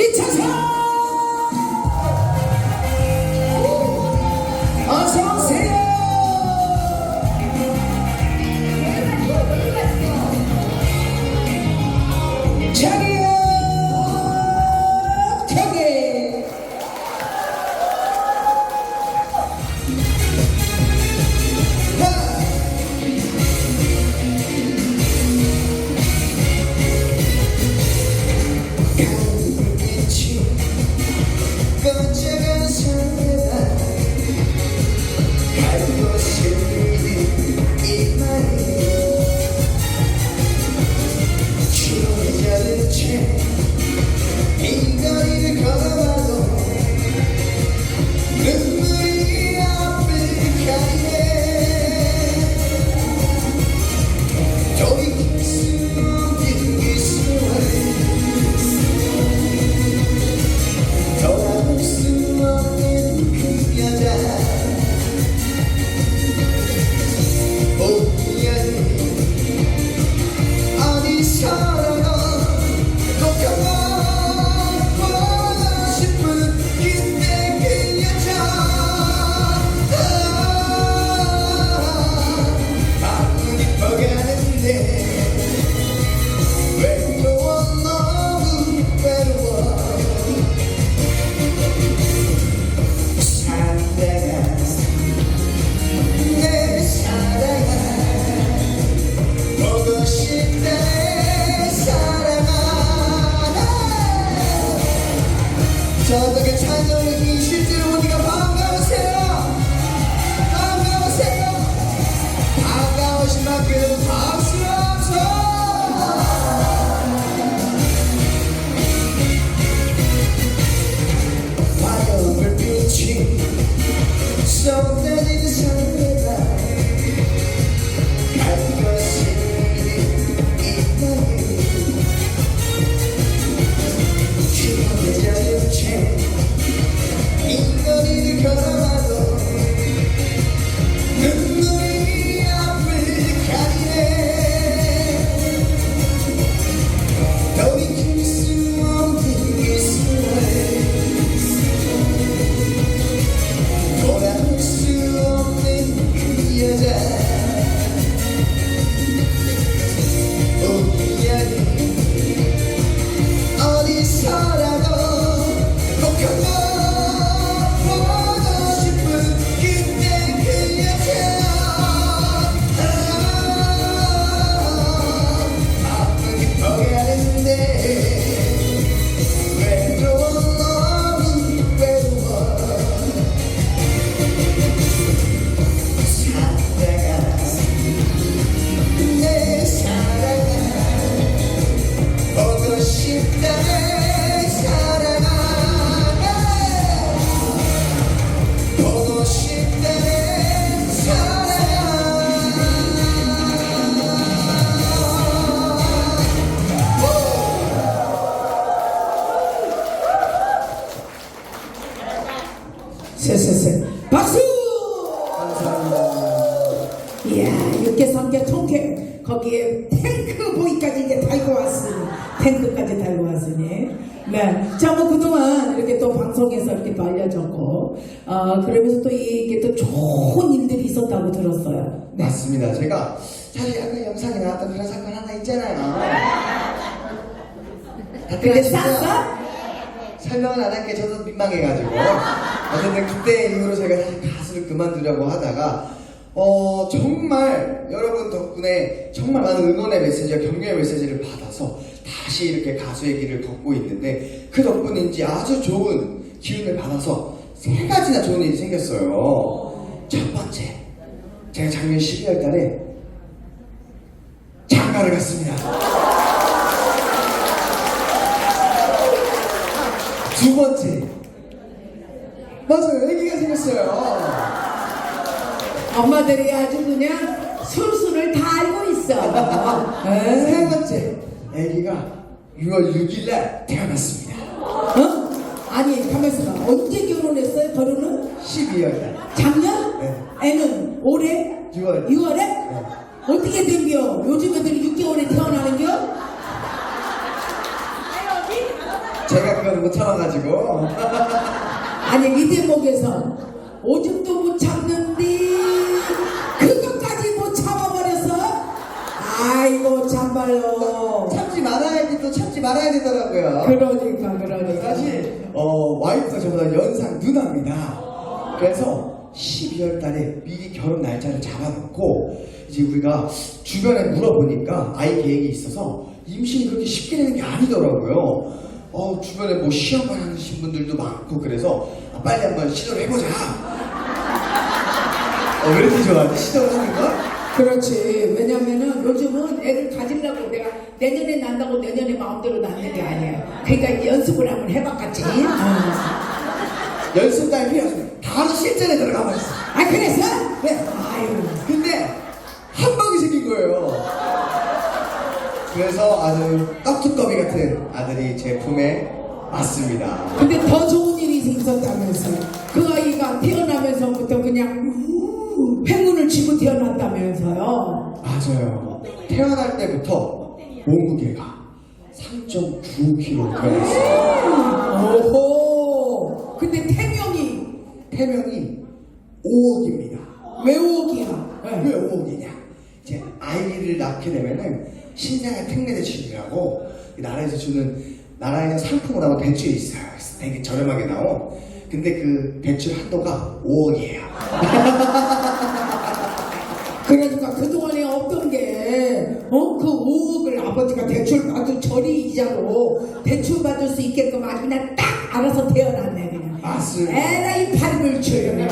이차 그러면서 또 이게 또 좋은 일들이 있었다고 들었어요 네. 맞습니다. 제가 사실 아까 영상에 나왔던 그런 사건 하나 있잖아요. 근데 쌌어? 설명은 안 할게 저도 민망해가지고. 어쨌든 그때 이후로 제가 사실 가수를 그만두려고 하다가 어 정말 여러분 덕분에 정말 많은 응원의 메시지와 격려의 메시지를 받아서 다시 이렇게 가수의 길을 걷고 있는데 그 덕분인지 아주 좋은 기운을 받아서 세 가지나 좋은 일이 생겼어요. 첫 번째, 제가 작년 12월 달에 장가를 갔습니다. 두 번째, 맞아요, 아기가 생겼어요. 엄마들이 아주 그냥 술술을 다 알고 있어 에? 세 번째, 아기가 6월 6일 날 태어났습니다. 어? 아니 가만있어 봐 언제 결혼했어요 결혼은? 12월날. 작년? 네. 애는 올해? 6월. 6월에? 어떻게 된겨? 요즘 애들이 6개월에 태어나는겨? 제가 그걸 못못 참아가지고. 아니 이 대목에서 오줌도 못 참는데 그것까지 못 참아버렸어? 아이고 참말로 참지 말아야 되더라고요. 그러니까 그러니까 사실 어, 와이프가 저보다 연상 누나입니다. 그래서 12월 달에 미리 결혼 날짜를 잡아놓고 이제 우리가 주변에 물어보니까 아이 계획이 있어서 임신이 그렇게 쉽게 되는 게 아니더라고요. 어, 주변에 뭐 시험만 하신 분들도 많고 그래서 아, 빨리 한번 시도를 해보자. 어, 왜 이렇게 좋아하지? 시도를 하는 거? 그렇지 왜냐면은 요즘은 애를 가지려고 내가 내년에 난다고 내년에 마음대로 낳는 게 아니에요 그러니까 연습을 한번 해봤겠지 어. 연습 따위 필요 없어요. 바로 실전에 들어가 버렸어. 아 그래서? 네. 아유 근데 한 방이 생긴 거예요. 그래서 아주 떡두꺼비 같은 아들이 제 품에 왔습니다. 근데 더 좋은 일이 있었다면서 그 아이가 태어나면서부터 그냥 우, 태어났다면서요 맞아요. 태어날 때부터 몸무게가 3.9kg 들어갔어요. 오호 근데 태명이 태명이 5억입니다. 왜 5억이야 왜 5억이냐? 이제 아이를 낳게 되면은 신생아 특례 대출이라고 이 나라에서 주는 나라에서 상품으로 나온 대출이 있어요. 되게 저렴하게 나온. 근데 그 대출 한도가 5억이에요. 그러니까 그동안에 없던 게, 어? 그 5억을 아버지가 대출 받을 저리 이자로 대출 받을 수 있게끔 아주 그냥 딱 알아서 태어났네, 그냥. 맞습니다. 에라 이 팔불출. 응?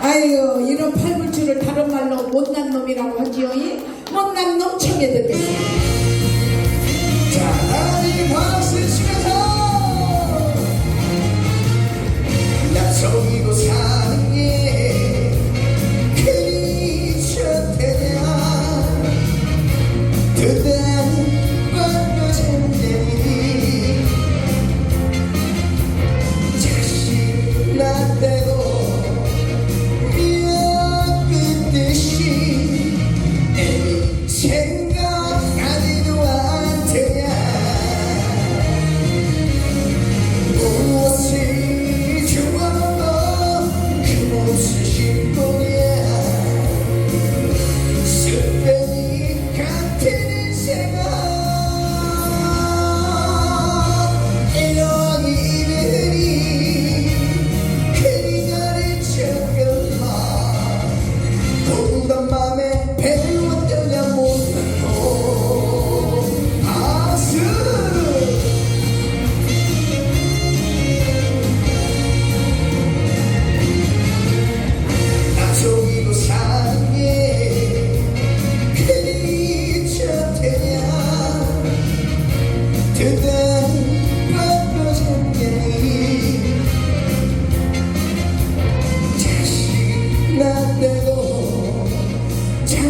아유, 이런 팔불출을 다른 말로 못난 놈이라고 하지요, 이? 못난 놈 청해 듣겠습니다. 자, 나이 박수 치면서 약속이고 사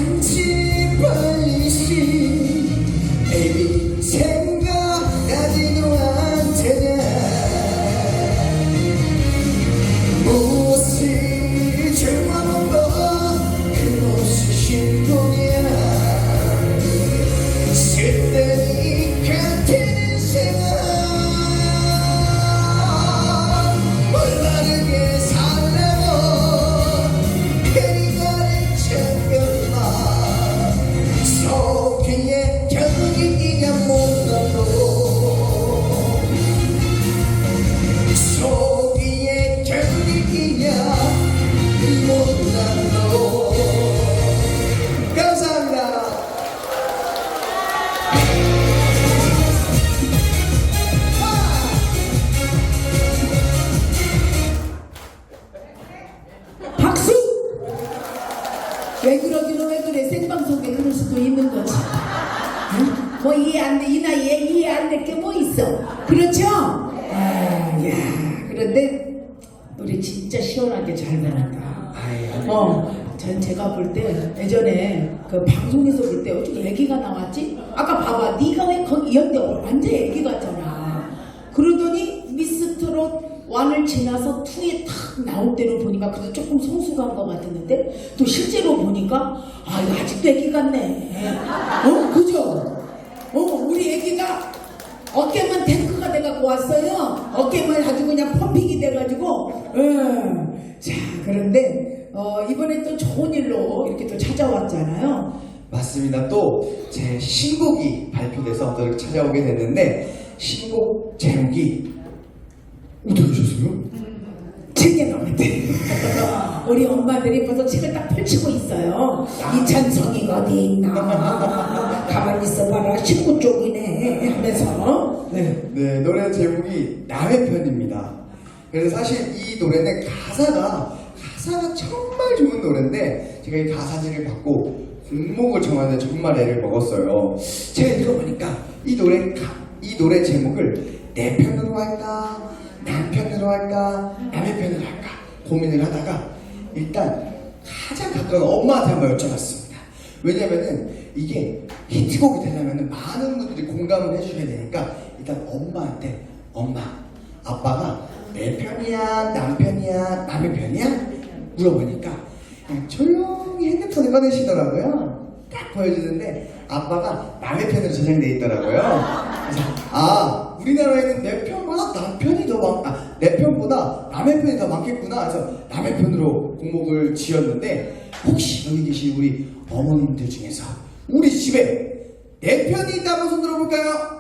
잠시 벌리시 애비 생 조금 성숙한 것 같았는데 또 실제로 보니까 아 이거 아직도 애기 같네. 어, 그죠? 어, 우리 애기가 어깨만 탱크가 돼갖고 왔어요. 어깨만 아주 그냥 펌핑이 돼가지고. 예. 자, 그런데 어, 이번에 또 좋은 일로 이렇게 또 찾아왔잖아요. 맞습니다. 또 제 신곡이 발표돼서 또 이렇게 찾아오게 됐는데 신곡 제목이 어떻게 하셨어요? 우리 엄마들이 벌써 책을 딱 펼치고 있어요. 이 찬성이가 어디 있나. 가만히 있어봐라. 19쪽이네. 하면서. 네. 네, 노래 제목이 남의 편입니다. 그래서 사실 이 노래는 가사가 가사가 정말 좋은 노래인데 제가 이 가사지를 받고 곡목을 정하는데 정말 애를 먹었어요. 제가 읽어보니까 이 노래 가- 이 노래 제목을 내 편으로 할까 남 편으로 할까 남의 편으로 할까 고민을 하다가 일단 가장 가까운 엄마한테 한번 여쭤봤습니다. 왜냐면은 이게 히트곡이 되려면 많은 분들이 공감을 해주셔야 되니까 일단 엄마한테 엄마 아빠가 내 편이야 남편이야 남의 편이야? 물어보니까 그냥 조용히 핸드폰을 꺼내시더라고요. 딱 보여주는데 아빠가 남의 편으로 저장돼 있더라고요. 그래서 아 우리나라에는 내 편보다 남편이 더 많, 아, 내 편보다 남의 편이 더 많겠구나 해서 남의 편으로 공목을 지었는데 혹시 여기 계신 우리 어머님들 중에서 우리 집에 내 편이 있다고 손 들어볼까요?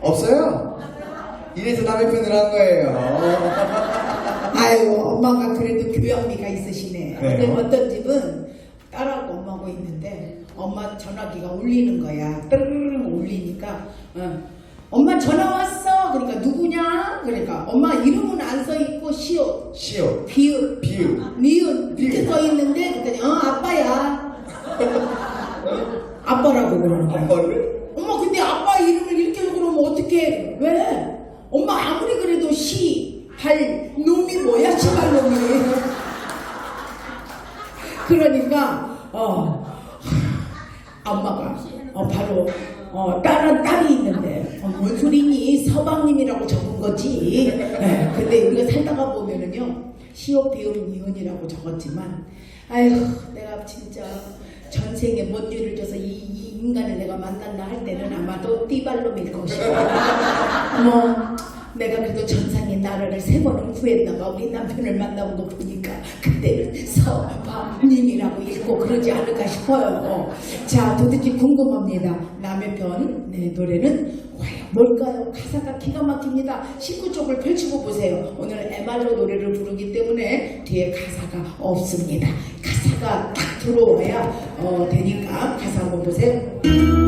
없어요? 이래서 남의 편을 한 거예요. 아유, 엄마가 그래도 교양미가 있으시네. 그래요? 근데 어떤 집은 딸하고 엄마하고 있는데 엄마 전화기가 울리는 거야. 뜨르르 울리니까 어, 엄마 전화 왔어. 그러니까 누구냐? 그러니까 엄마 이름은 안 써 있고 시옷, 시오, 비읍, 비읍. 니은 이렇게 비읍. 써 있는데 그랬더니 어 아빠야. 아빠라고 그러는 거야. 아빠를? 엄마 근데 아빠 이름을 이렇게 그러면 어떡해 왜? 엄마 아무리 그래도 시, 발, 놈이 뭐야 시발 놈이 그러니까 어 엄마가 어, 바로 어, 딸은 딸이 있는데 어, 뭔 소리니? 서방님이라고 적은 거지. 예, 근데 우리가 살다가 보면은요 시옷 비읍 니은이라고 적었지만 아휴 내가 진짜 전생에 뭔 죄를 져서 이, 이 인간을 내가 만났나 할 때는 아마도 띠발놈일 것이고 뭐 내가 그래도 전상의 나라를 세 번은 구했나봐 우리 남편을 만나온 거 보니까 그때는 서방님이라고 읽고 그러지 않을까 싶어요. 자 도대체 궁금합니다. 남의 편 네, 노래는 과연 뭘까요? 가사가 기가 막힙니다. 19쪽을 펼치고 보세요. 오늘 MR로 노래를 부르기 때문에 뒤에 가사가 없습니다. 가사가 딱 들어와야 어, 되니까 가사 한번 보세요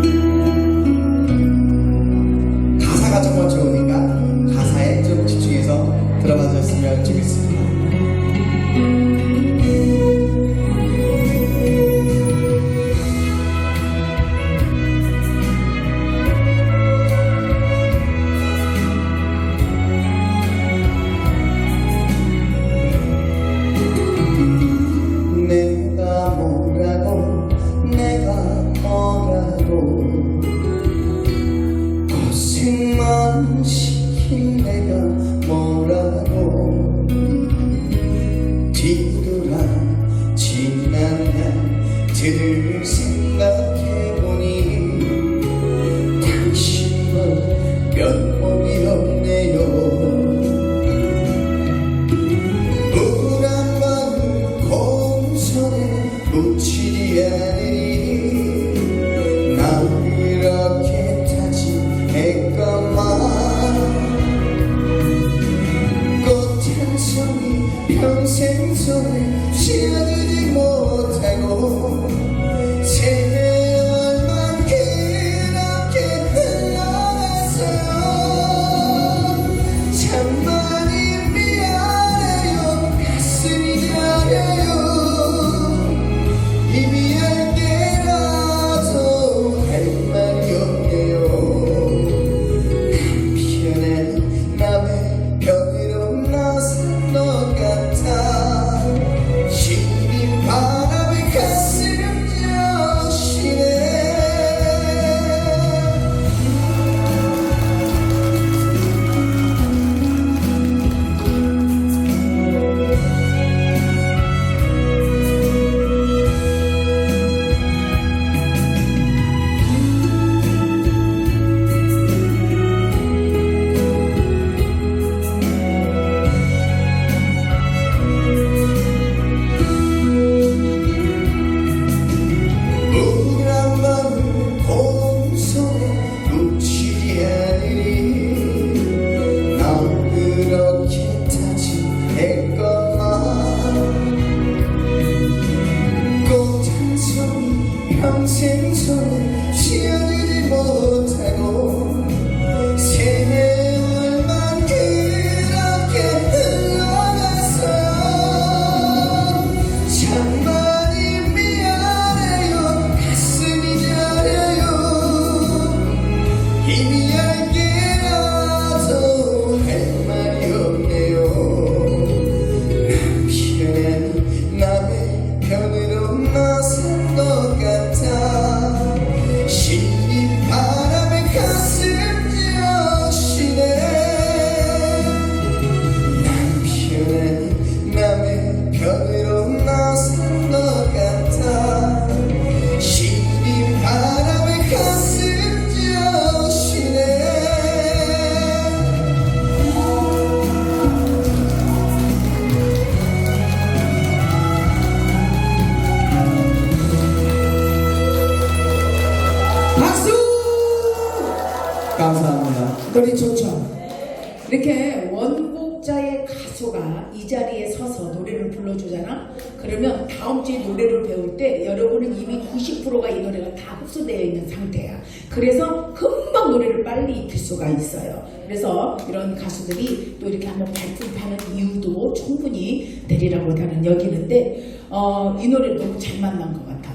그래서 이런 가수들이 또 이렇게 한번 발품하는 이유도 충분히 되리라고 나는 여기는데, 어, 이 노래 너무 잘 만난 것 같아요.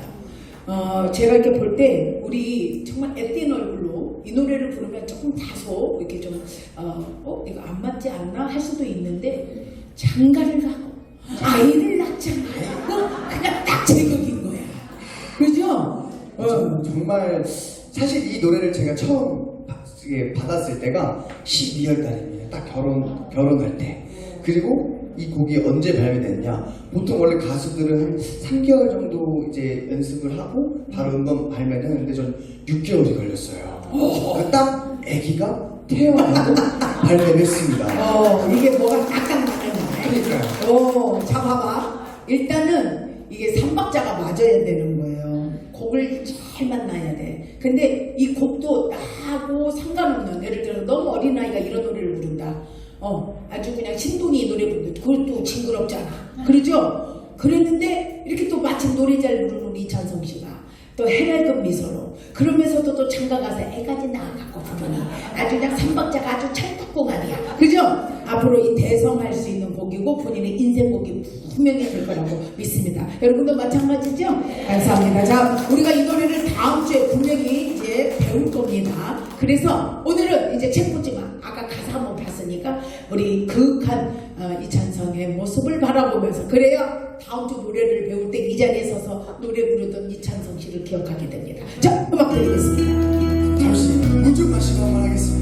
어, 제가 이렇게 볼 때 우리 정말 앳된 얼굴로 이 노래를 부르면 조금 다소 이렇게 좀 어, 어 이거 안 맞지 않나 할 수도 있는데 장가를 가고 아이를 낳잖아요. 그냥 딱 제격인 거야. 그죠? 어. 저- 정말 사실 이 노래를 제가 처음 받- 이게 받았을 때가 12월 달입니다. 딱 결혼 결혼할 때. 그리고 이 곡이 언제 발매됐냐? 보통 원래 가수들은 한 3개월 정도 이제 연습을 하고 바로 음반 발매를 하는데 전 6개월이 걸렸어요. 그딱 아기가 태어나고 발매를 했습니다. 어, 이게 뭐가 맞는 거야. 그러니까요. 어, 자, 봐봐. 일단은 이게 삼박자가 맞아야 되는 거예요. 곡을 잘 만나야 돼. 근데 이 곡도 나하고 상관없는, 예를 들어 너무 어린아이가 이런 노래를 부른다. 어, 아주 그냥 신동이 이 노래 부르는데 그것도 징그럽잖아. 그러죠? 그랬는데 이렇게 또 마침 노래 잘 부르는 이찬성 씨가 또 해맑은 미소로 그러면서도 또 장가 가서 애까지 낳아갖고 부르니 아주 그냥 삼박자가 아주 찰떡궁합이야 그죠? 앞으로 이 대성할 수 있는 곡이고 본인의 인생곡이 분명히 될 거라고 믿습니다 여러분도 마찬가지죠? 감사합니다 자 우리가 이 노래를 다음 주에 분명히 이제 배울 겁니다 그래서 오늘은 이제 책 보지만 아까 가사 한번 봤으니까 우리 그윽한 어, 이찬성의 모습을 바라보면서 그래야 다음 주 노래를 배울 때 이 자리에 서서 노래 부르던 이찬성 씨를 기억하게 됩니다. 자, 음악 드리겠습니다. 잠시 우주 마시고 한번 하겠습니다.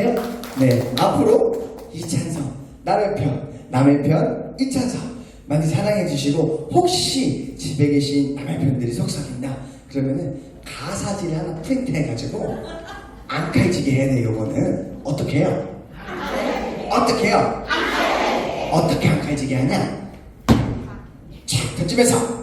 부탁드릴게요. 네, 앞으로 이찬성, 남의 편, 남의 편, 이찬성 많이 사랑해 주시고 혹시 집에 계신 남의 편들이 속삭인다 그러면은 가사질 하나 프린트 해가지고 안 칼지게 해야 돼 요거는 어떻게 해요? 어떻게 해요? 어떻게 안 칼지게 하냐? 촥 던지면서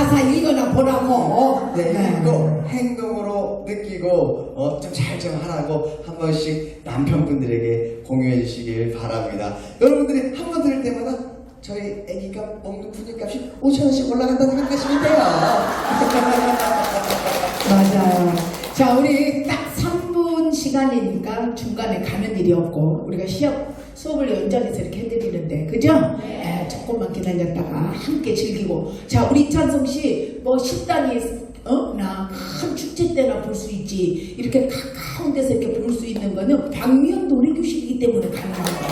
가사 읽거나 보라고. 네, 읽고 행동으로 느끼고 어, 좀잘좀 하라고 한 번씩 남편분들에게 공유해 주시길 바랍니다. 여러분들이 한 번 들을 때마다 저희 애기값 먹는 분유값이 5천 원씩 올라간다고 생각하시면 돼요. 맞아요. 자, 우리 딱 3분 시간이니까 중간에 가는 일이 없고, 우리가 시합, 수업을 연장해서 이렇게 해드리는데, 그죠? 네. 조금만 기다렸다가 함께 즐기고. 자, 우리 이찬성 씨, 뭐 식당에, 어? 나큰 축제 때나 볼 수 있지. 이렇게 가까운 데서 이렇게 볼 수 있는 거는 방면 놀이교실이기 때문에 가능한 거예요.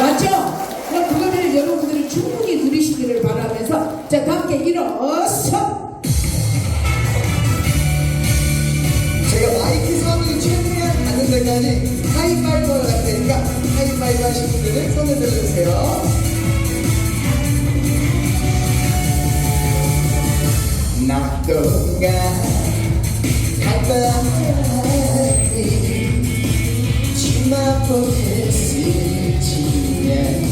맞죠? 그럼 그거를 여러분들이 충분히 누리시기를 바라면서, 자, 다 함께 일어서! 제가 마이크 사운드 최대한 가는 데까지 하이파이브를 할 테니까 하이파이브 하신 분들은 손을 들어주세요. 낙동강 강바위 치마포를 스치면